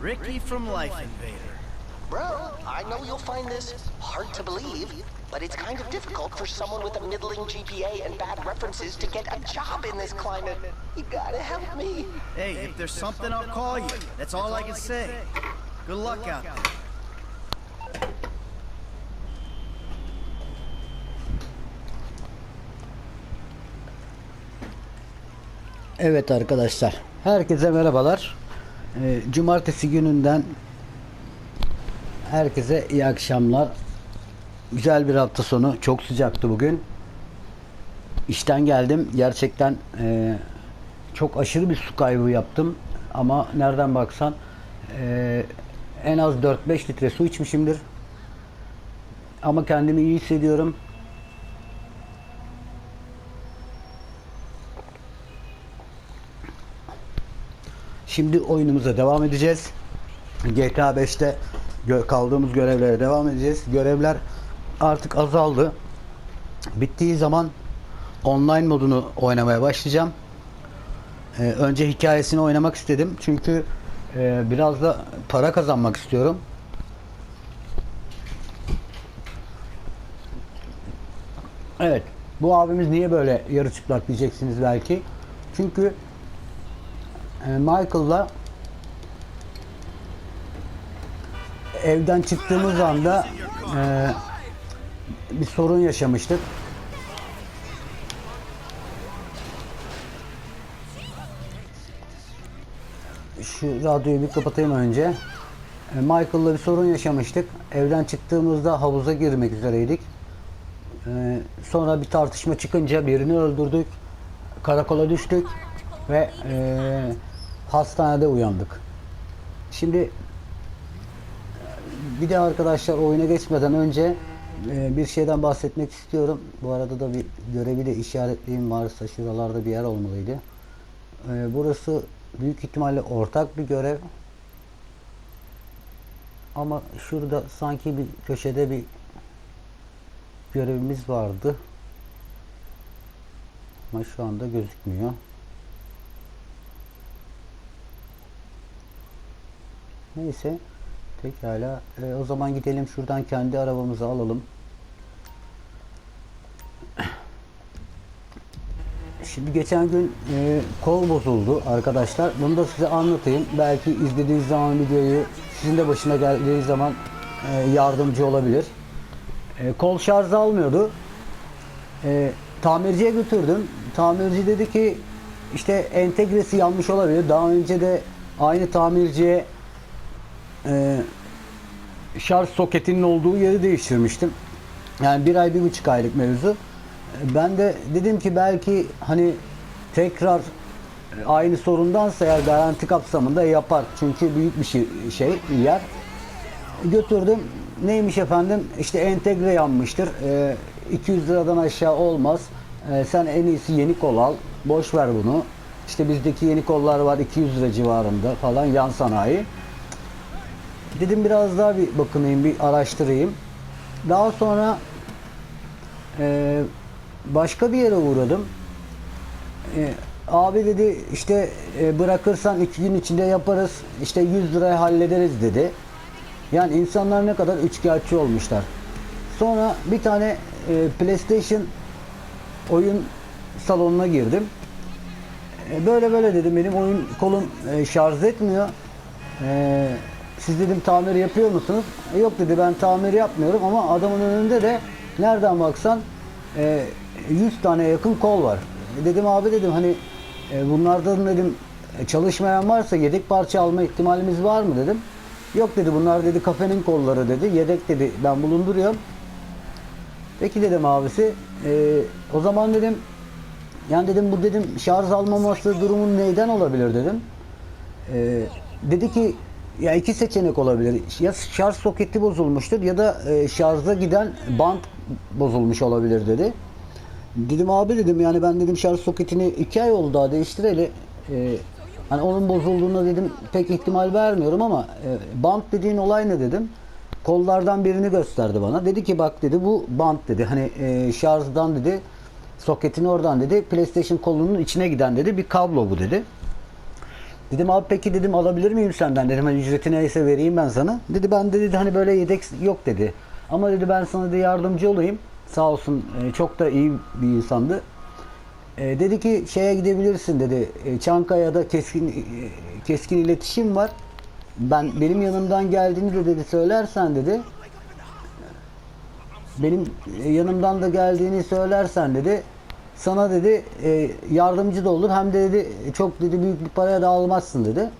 Ricky from Life Invader. Bro, I know you'll find this hard to believe, but it's kind of difficult for someone with a middling GPA and bad references to get a job in this climate. You gotta help me. Hey, if there's something, I'll call you. That's all I can say. Good luck out there. Evet arkadaşlar. Herkese merhabalar. Ee, Cumartesi gününden herkese iyi akşamlar. Güzel bir hafta sonu. Çok sıcaktı bugün. İşten geldim. Gerçekten e, çok aşırı bir su kaybı yaptım. Ama nereden baksan e, en az 4-5 litre su içmişimdir. Ama kendimi iyi hissediyorum. Şimdi oyunumuza devam edeceğiz. GTA 5'te gö- kaldığımız görevlere devam edeceğiz. Görevler artık azaldı. Bittiği zaman online modunu oynamaya başlayacağım. Ee, önce hikayesini oynamak istedim. Çünkü e, biraz da para kazanmak istiyorum. Evet. Bu abimiz niye böyle yarı çıplak diyeceksiniz belki. Çünkü Michael'la evden çıktığımız anda e, bir sorun yaşamıştık. Şu radyoyu bir kapatayım önce. E, Michael'la bir sorun yaşamıştık. Evden çıktığımızda havuza girmek üzereydik. E, sonra bir tartışma çıkınca birini öldürdük. Karakola düştük ve e, hastanede uyandık. Şimdi bir de arkadaşlar oyuna geçmeden önce e, bir şeyden bahsetmek istiyorum. Bu arada da bir görevi de işaretleyeyim varsa şuralarda bir yer olmalıydı. E, burası büyük ihtimalle ortak bir görev. Ama şurada sanki bir köşede bir görevimiz vardı. Ama şu anda gözükmüyor. Neyse. Pekala. E, o zaman gidelim şuradan kendi arabamızı alalım. Şimdi geçen gün e, kol bozuldu arkadaşlar. Bunu da size anlatayım. Belki izlediğiniz zaman videoyu sizin de başına geldiği zaman e, yardımcı olabilir. E, kol şarj almıyordu. E, tamirciye götürdüm. Tamirci dedi ki işte entegresi yanmış olabilir. Daha önce de aynı tamirciye e, şarj soketinin olduğu yeri değiştirmiştim. Yani bir ay bir buçuk aylık mevzu. Ben de dedim ki belki hani tekrar aynı sorundansa eğer garanti kapsamında yapar. Çünkü büyük bir şey, şey yer. Götürdüm. Neymiş efendim? İşte entegre yanmıştır. E, 200 liradan aşağı olmaz. E, sen en iyisi yeni kol al. Boş ver bunu. İşte bizdeki yeni kollar var 200 lira civarında falan yan sanayi. Dedim biraz daha bir bakınayım, bir araştırayım. Daha sonra e, başka bir yere uğradım. E, abi dedi işte e, bırakırsan iki gün içinde yaparız. İşte 100 liraya hallederiz dedi. Yani insanlar ne kadar üçkağıtçı olmuşlar. Sonra bir tane e, PlayStation oyun salonuna girdim. E, böyle böyle dedim benim oyun kolum e, şarj etmiyor. E, siz dedim tamir yapıyor musunuz? E, yok dedi ben tamir yapmıyorum ama adamın önünde de nereden baksan e, 100 tane yakın kol var. E, dedim abi dedim hani e, bunlardan dedim e, çalışmayan varsa yedek parça alma ihtimalimiz var mı dedim. Yok dedi bunlar dedi kafenin kolları dedi. Yedek dedi ben bulunduruyorum. Peki dedim abisi. E, o zaman dedim yani dedim bu dedim şarj almaması durumun neyden olabilir dedim. E, dedi ki ya iki seçenek olabilir. Ya şarj soketi bozulmuştur ya da e, şarja giden bant bozulmuş olabilir dedi. Dedim abi dedim yani ben dedim şarj soketini iki ay oldu daha değiştireli. E, hani onun bozulduğuna dedim pek ihtimal vermiyorum ama e, bant dediğin olay ne dedim. Kollardan birini gösterdi bana. Dedi ki bak dedi bu bant dedi. Hani e, şarjdan dedi soketini oradan dedi PlayStation kolunun içine giden dedi bir kablo bu dedi. Dedim abi peki dedim alabilir miyim senden dedim hani ücreti neyse vereyim ben sana. Dedi ben de dedi hani böyle yedek yok dedi. Ama dedi ben sana da yardımcı olayım. Sağ olsun e, çok da iyi bir insandı. E, dedi ki şeye gidebilirsin dedi. E, Çankaya'da keskin keskin iletişim var. Ben benim yanımdan geldiğini de dedi söylersen dedi. Benim yanımdan da geldiğini söylersen dedi. Sana dedi e, yardımcı da olur hem de dedi çok dedi büyük bir paraya da almazsın dedi.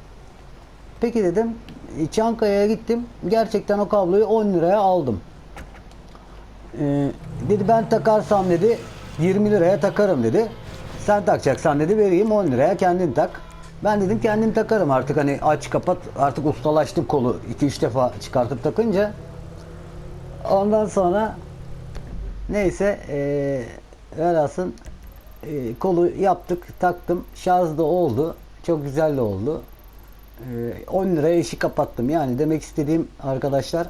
Peki dedim. E, Çankaya'ya gittim. Gerçekten o kabloyu 10 liraya aldım. E, dedi ben takarsam dedi 20 liraya takarım dedi. Sen takacaksan dedi vereyim 10 liraya kendin tak. Ben dedim kendim takarım artık hani aç kapat artık ustalaştım kolu 2-3 defa çıkartıp takınca. Ondan sonra neyse eee velhasıl eee, kolu yaptık taktım şarj da oldu çok güzel de oldu. Eee, 10 liraya işi kapattım yani demek istediğim arkadaşlar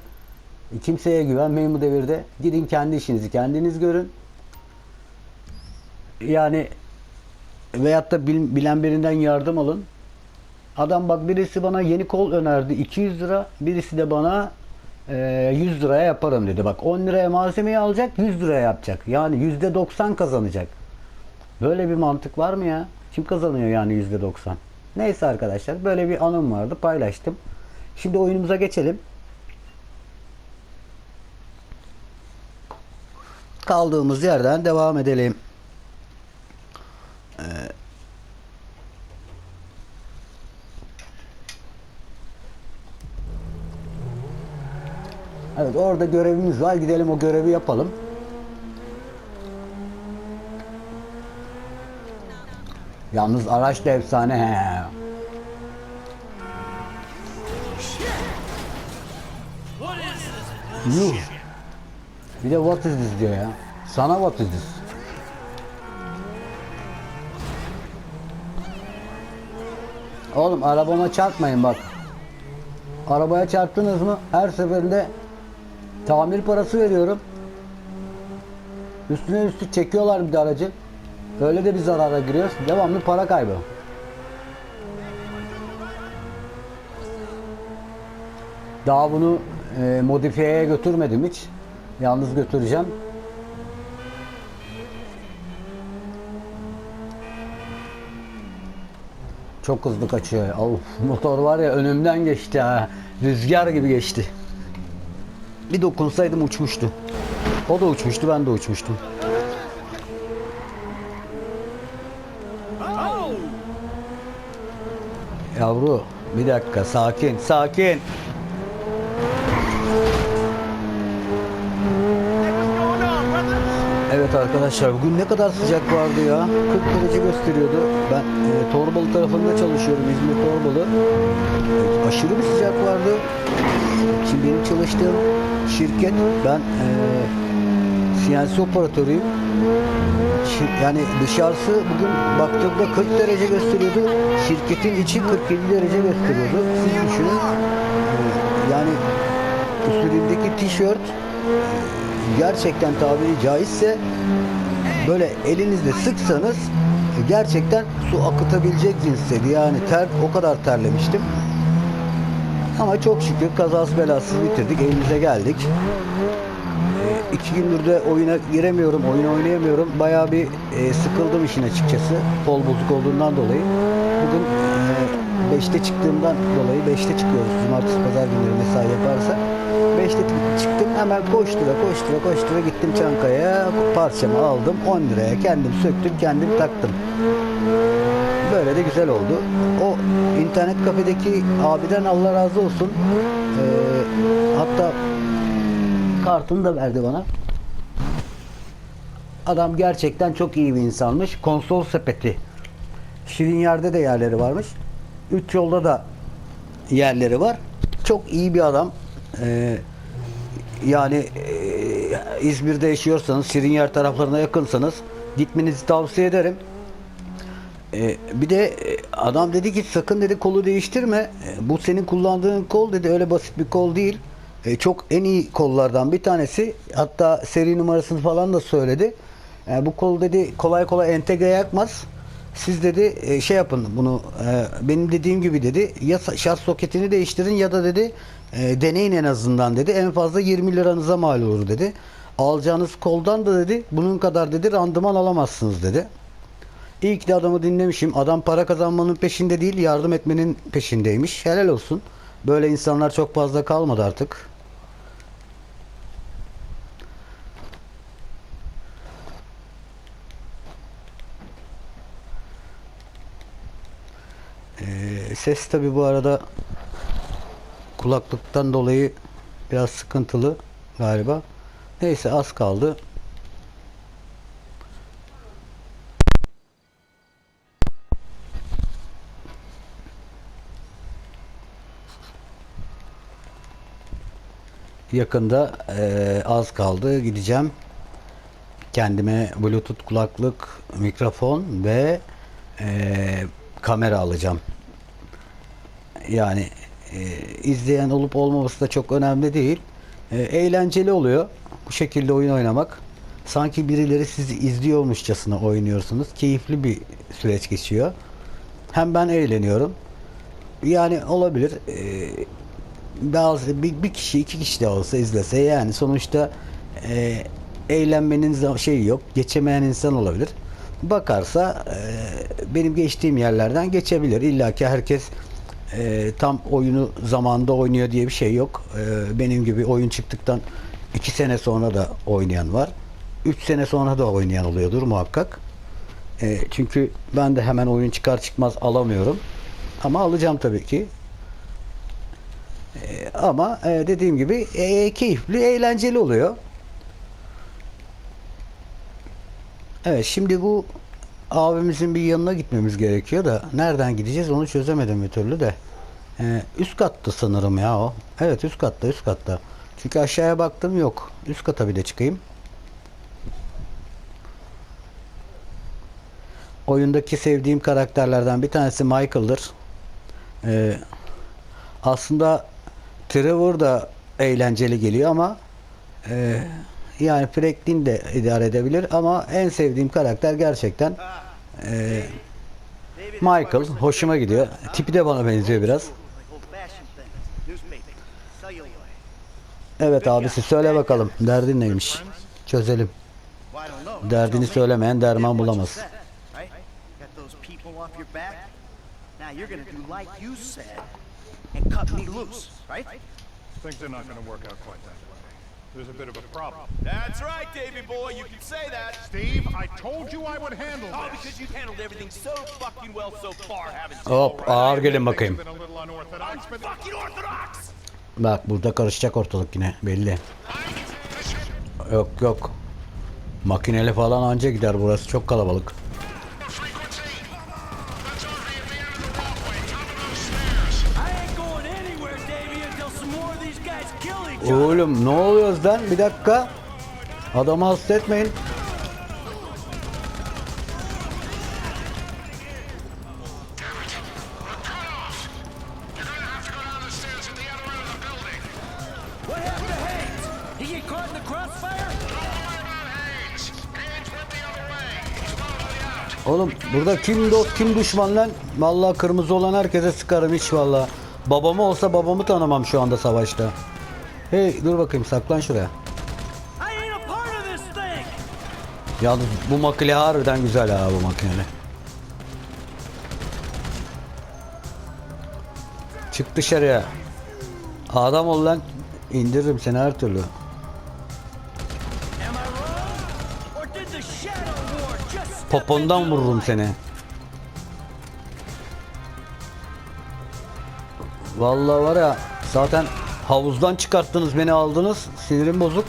kimseye güvenmeyin bu devirde gidin kendi işinizi kendiniz görün yani veyahut da bil- bilen birinden yardım alın. Adam bak birisi bana yeni kol önerdi 200 lira, birisi de bana e, 100 liraya yaparım dedi. Bak 10 liraya malzemeyi alacak 100 liraya yapacak. Yani %90 kazanacak. Böyle bir mantık var mı ya? Kim kazanıyor yani %90? Neyse arkadaşlar böyle bir anım vardı paylaştım. Şimdi oyunumuza geçelim. Kaldığımız yerden devam edelim. Evet orada görevimiz var. Gidelim o görevi yapalım. Yalnız araç da efsane he. Yuh. Bir de what is this diyor ya. Sana what is this? Oğlum arabama çarpmayın bak. Arabaya çarptınız mı her seferinde tamir parası veriyorum. Üstüne üstü çekiyorlar bir de aracı. Öyle de bir zarara giriyoruz. Devamlı para kaybı. Daha bunu e, modifiyeye götürmedim hiç. Yalnız götüreceğim. Çok hızlı kaçıyor. Of, motor var ya önümden geçti ha. Rüzgar gibi geçti. Bir dokunsaydım uçmuştu. O da uçmuştu, ben de uçmuştum. Yavru, bir dakika, sakin, sakin. Evet arkadaşlar bugün ne kadar sıcak vardı ya. 40 derece gösteriyordu. Ben e, Torbalı tarafında çalışıyorum. İzmir Torbalı. E, aşırı bir sıcak vardı. Şimdi benim çalıştığım şirket ben e, CNC operatörüyüm. Yani dışarısı bugün baktığımda 40 derece gösteriyordu. Şirketin içi 47 derece gösteriyordu. Siz düşünün. E, Yani üstümdeki tişört gerçekten tabiri caizse böyle elinizle sıksanız gerçekten su akıtabilecek cinsteydi. Yani ter o kadar terlemiştim. Ama çok şükür kazası belasız bitirdik. Evimize geldik. E, iki gündür de oyuna giremiyorum, oyun oynayamıyorum. Bayağı bir e, sıkıldım işin açıkçası. Kol bozuk olduğundan dolayı. Bugün e, 5'te çıktığımdan dolayı 5'te çıkıyoruz. Cumartesi pazar günleri mesai yaparsa. 5'te çıktım hemen koştura koştura koştura gittim Çankaya'ya parçamı aldım 10 liraya kendim söktüm kendim taktım. Böyle de güzel oldu. O internet kafedeki abiden Allah razı olsun. Ee, hatta kartını da verdi bana. Adam gerçekten çok iyi bir insanmış. Konsol sepeti. Şirin yerde de yerleri varmış. Üç yolda da yerleri var. Çok iyi bir adam. Ee, yani e, İzmir'de yaşıyorsanız, Şirinyer taraflarına yakınsanız gitmenizi tavsiye ederim. Ee, bir de e, adam dedi ki sakın dedi kolu değiştirme. E, bu senin kullandığın kol dedi öyle basit bir kol değil. E, çok en iyi kollardan bir tanesi. Hatta seri numarasını falan da söyledi. E, bu kol dedi kolay kolay entegre yapmaz. siz dedi e, şey yapın bunu e, benim dediğim gibi dedi ya şarj soketini değiştirin ya da dedi e, deneyin en azından dedi en fazla 20 liranıza mal olur dedi. Alacağınız koldan da dedi bunun kadar dedi randıman alamazsınız dedi. İyi ki de adamı dinlemişim. Adam para kazanmanın peşinde değil yardım etmenin peşindeymiş. Helal olsun. Böyle insanlar çok fazla kalmadı artık. Ee, ses tabi bu arada kulaklıktan dolayı biraz sıkıntılı galiba. Neyse az kaldı. Yakında eee, az kaldı gideceğim. Kendime Bluetooth kulaklık, mikrofon ve eee, kamera alacağım. Yani e, izleyen olup olmaması da çok önemli değil. E, eğlenceli oluyor bu şekilde oyun oynamak. Sanki birileri sizi izliyormuşçasına oynuyorsunuz. Keyifli bir süreç geçiyor. Hem ben eğleniyorum. Yani olabilir. E, bazı bir, bir kişi iki kişi de olsa izlese yani sonuçta e, eğlenmenin şeyi yok. Geçemeyen insan olabilir. Bakarsa e, benim geçtiğim yerlerden geçebilir. İlla ki herkes e, tam oyunu zamanda oynuyor diye bir şey yok. E, benim gibi oyun çıktıktan iki sene sonra da oynayan var. Üç sene sonra da oynayan oluyordur muhakkak. E, çünkü ben de hemen oyun çıkar çıkmaz alamıyorum. Ama alacağım tabii ki. E, ama e, dediğim gibi e, keyifli, eğlenceli oluyor. Evet şimdi bu abimizin bir yanına gitmemiz gerekiyor da nereden gideceğiz onu çözemedim bir türlü de. Ee, üst katta sanırım ya o. Evet üst katta üst katta. Çünkü aşağıya baktım yok. Üst kata bir de çıkayım. Oyundaki sevdiğim karakterlerden bir tanesi Michael'dır. Ee, aslında Trevor da eğlenceli geliyor ama e, yani Franklin de idare edebilir ama en sevdiğim karakter gerçekten e, Michael. Hoşuma gidiyor. Tipi de bana benziyor biraz. Evet abisi söyle bakalım derdin neymiş? Çözelim. Derdini söylemeyen derman bulamaz. Things are not going to work out quite that way. There's a bit of a problem. That's right, Davy boy. You can say that. Steve, I told you I would handle Oh, this. because you've handled everything so fucking well so far, haven't you? Hop ağır gelin bakayım. Things have been a little unorthodox, but Fucking orthodox. Bak burada karışacak ortalık yine belli. Yok yok. Makineli falan anca gider burası çok kalabalık. Oğlum ne oluyoruz lan bir dakika. Adamı hasta etmeyin. Oğlum burada kim dost kim düşman lan? Vallahi kırmızı olan herkese sıkarım hiç vallahi. Babamı olsa babamı tanımam şu anda savaşta. Hey dur bakayım saklan şuraya. I ain't a part of this thing. Yalnız bu makine harbiden güzel ha bu makineli. Çık dışarıya. Adam ol lan. İndiririm seni her türlü. Popondan vururum seni. Vallahi var ya zaten havuzdan çıkarttınız beni aldınız. Sinirim bozuk.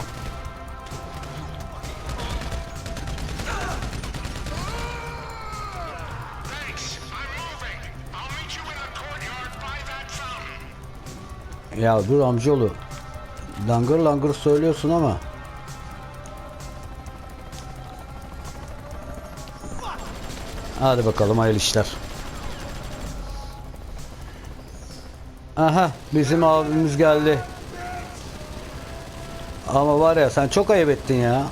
Ya dur amcaoğlu. Langır langır söylüyorsun ama. Hadi bakalım hayırlı işler. Aha bizim abimiz geldi. Ama var ya sen çok ayıp ettin ya.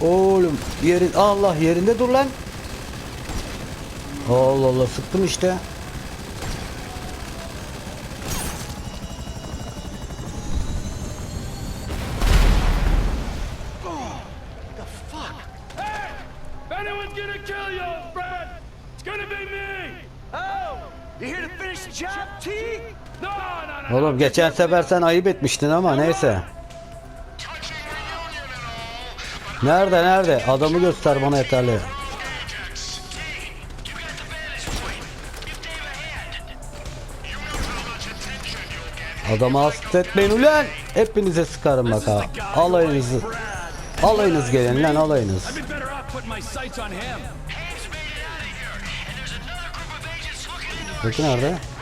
Oğlum yerin Allah yerinde dur lan. Allah Allah sıktım işte. Oğlum geçen sefer sen ayıp etmiştin ama neyse. Nerede nerede? Adamı göster bana yeterli. Adamı hasta etmeyin ulan. Hepinize sıkarım bak ha. Alayınızı. Alayınız gelin lan alayınız. I'd be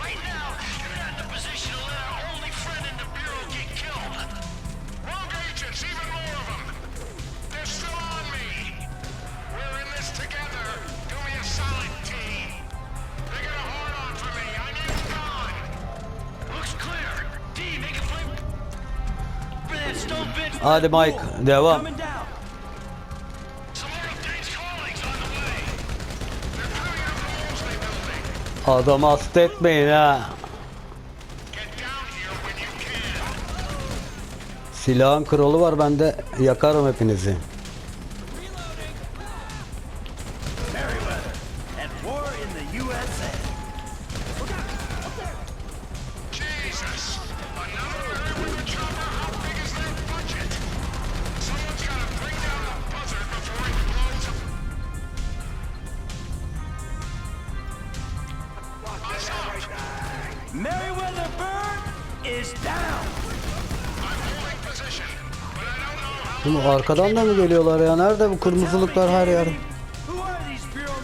the Mosley building. Adamı hasta etmeyin ha. Silahın kralı var ben de yakarım hepinizi. Bunu arkadan da mı geliyorlar ya? Nerede bu kırmızılıklar her yer? Who are these Bureau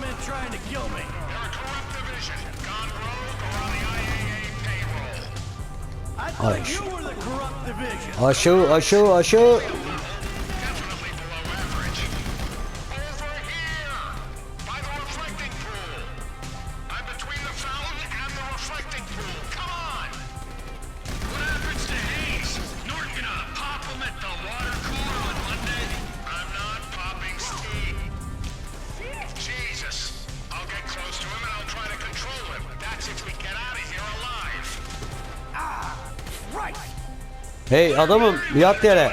Hey adamım yat yere.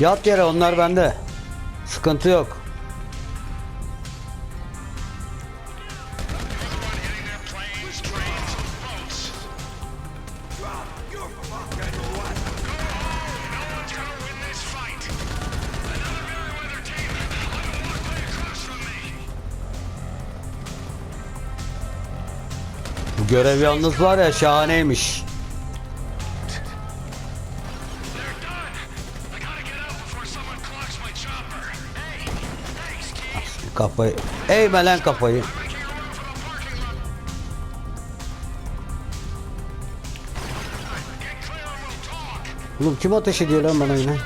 Yat yere onlar bende. Sıkıntı yok. Everyone hitting their planes, trains, boats. Kafayı. Eğme lan kafayı. Oğlum kim ateş ediyor lan bana yine?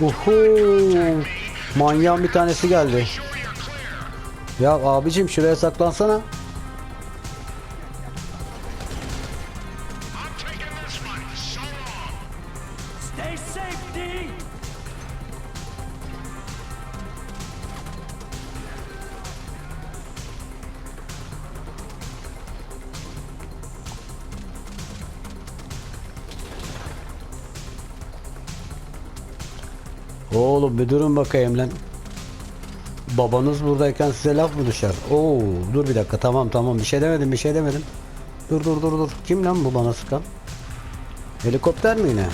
Uhu. Manyağın bir tanesi geldi. Ya abicim şuraya saklansana. Bir durun bakayım lan. Babanız buradayken size laf mı düşer? Oo, dur bir dakika tamam tamam bir şey demedim bir şey demedim. Dur dur dur dur. Kim lan bu bana sıkan? Helikopter mi yine?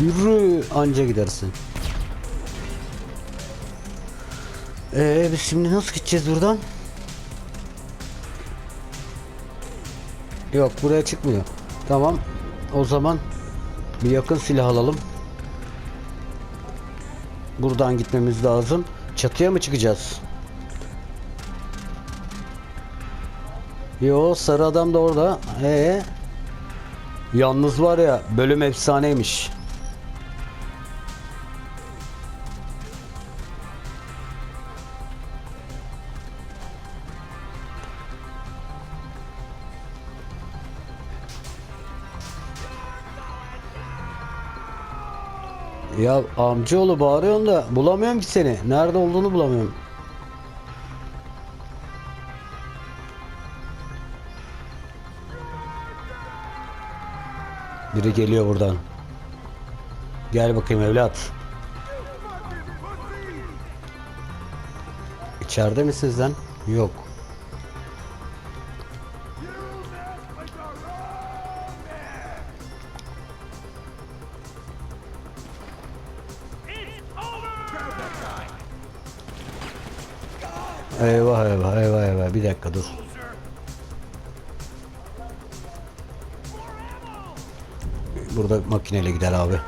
Yürü anca gidersin. Ee biz şimdi nasıl gideceğiz buradan? Yok buraya çıkmıyor. Tamam. O zaman bir yakın silah alalım. Buradan gitmemiz lazım. Çatıya mı çıkacağız? Yo sarı adam da orada. Ee? Yalnız var ya bölüm efsaneymiş. Ya amcaoğlu bağırıyorsun da bulamıyorum ki seni. Nerede olduğunu bulamıyorum. Biri geliyor buradan. Gel bakayım evlat. İçeride misiniz lan? Yok. Makineyle gider abi.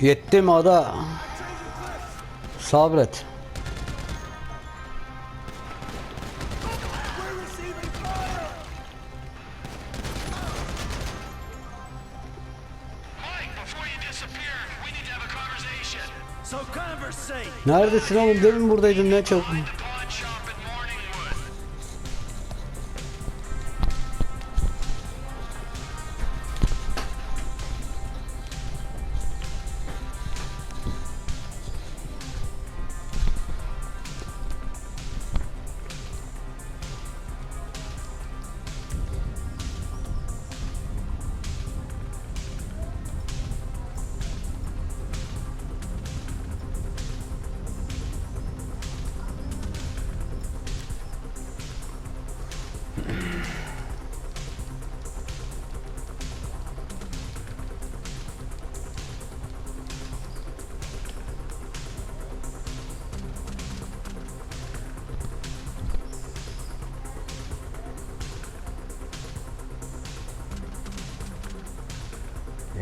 Yetti mi ada? Sabret. Neredesin oğlum? Demin buradaydın ne çok.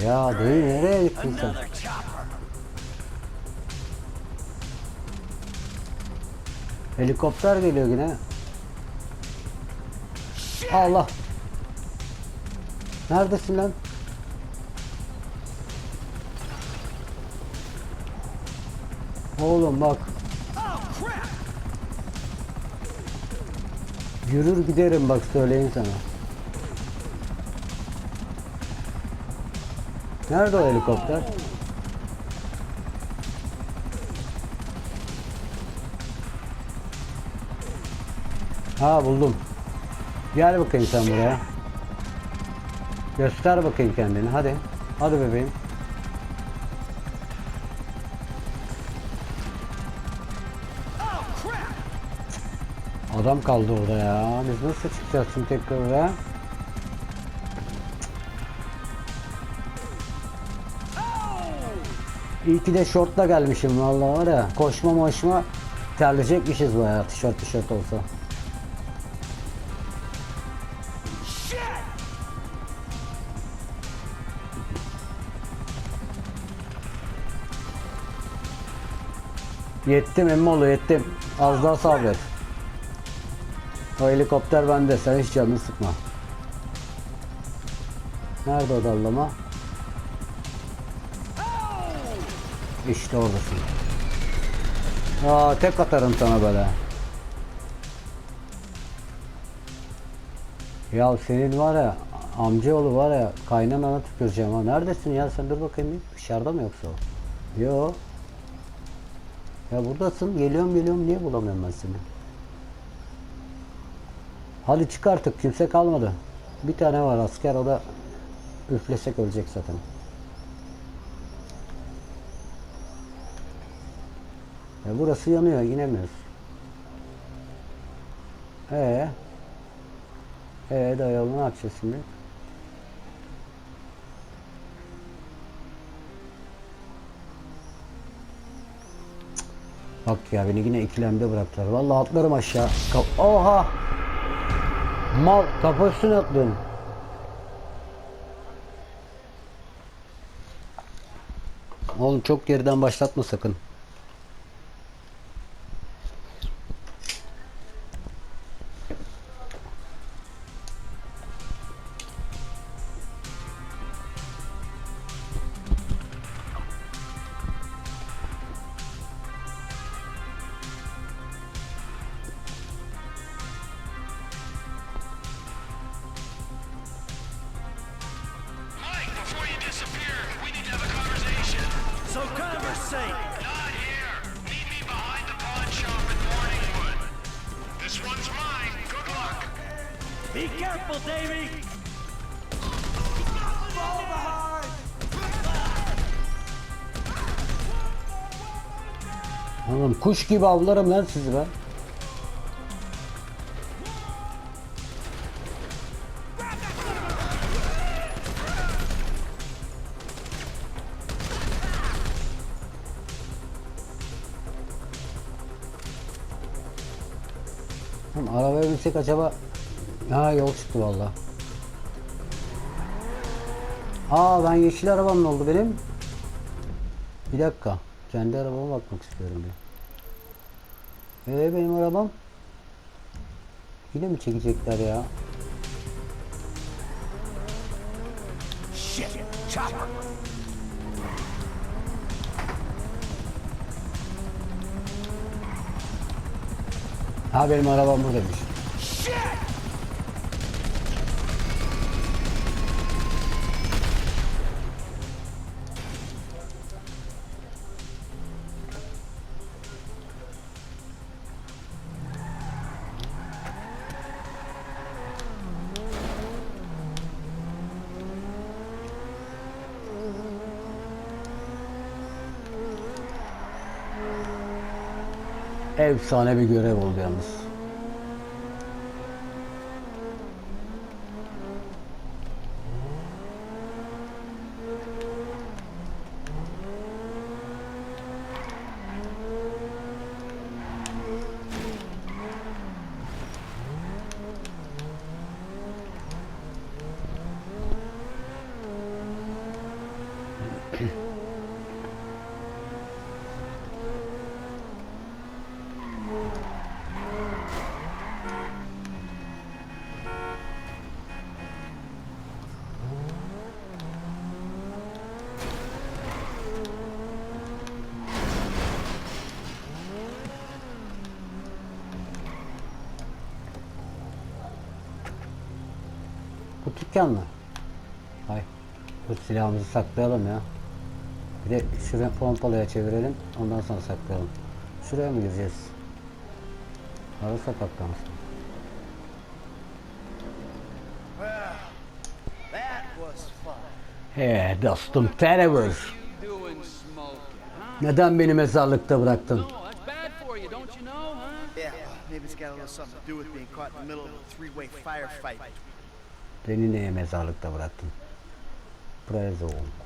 Ya dayı nereye gittin sen? Helikopter geliyor yine. Allah. Neredesin lan? Oğlum bak. Yürür giderim bak söyleyeyim sana. Nerede o helikopter? Ha buldum. Gel bakayım sen buraya. Göster bakayım kendini hadi. Hadi bebeğim. Adam kaldı orada ya. Biz nasıl çıkacağız şimdi tekrar oraya? İyi ki de şortla gelmişim vallahi var ya. Koşma moşma terleyecekmişiz bayağı tişört tişört olsa. Yettim emmoğlu yettim. Az daha sabret. O helikopter bende sen hiç canını sıkma. Nerede o dallama? İşte oradasın. Aa tek atarım sana böyle. Ya senin var ya amcaoğlu var ya kaynanana tüküreceğim ha. Neredesin ya sen dur bakayım bir. Dışarıda mı yoksa o? Yo. Ya buradasın geliyorum geliyorum niye bulamıyorum ben seni? Hadi çık artık kimse kalmadı. Bir tane var asker o da üflesek ölecek zaten. Ya burası yanıyor inemiyoruz. Ee, ee dayalı ne yapacağız şimdi? Bak ya beni yine ikilemde bıraktılar. Vallahi atlarım aşağı. Ka- Oha! Mal kafa üstüne atlıyorum. Oğlum çok geriden başlatma sakın. Kuş gibi avlarım lan sizi ben. Oğlum arabaya binsek acaba... Ha yol çıktı valla. Aa ben yeşil arabam ne oldu benim? Bir dakika. Kendi arabama bakmak istiyorum bir. Ee benim arabam? Yine mi çekecekler ya? Shit. Chopper. Ha benim arabam buradaymış. Efsane bir görev oldu yalnız. Bu dükkan mı? Hay. Bu silahımızı saklayalım ya. Bir de şuraya pompalıya çevirelim. Ondan sonra saklayalım. Şuraya mı gireceğiz? Ara sokakta mısın? That was fun. He dostum huh? Neden beni mezarlıkta bıraktın? Maybe it's got a little something to do with being caught in the middle of a three-way firefight. Beni neye mezarlıkta bıraktın? Prezon.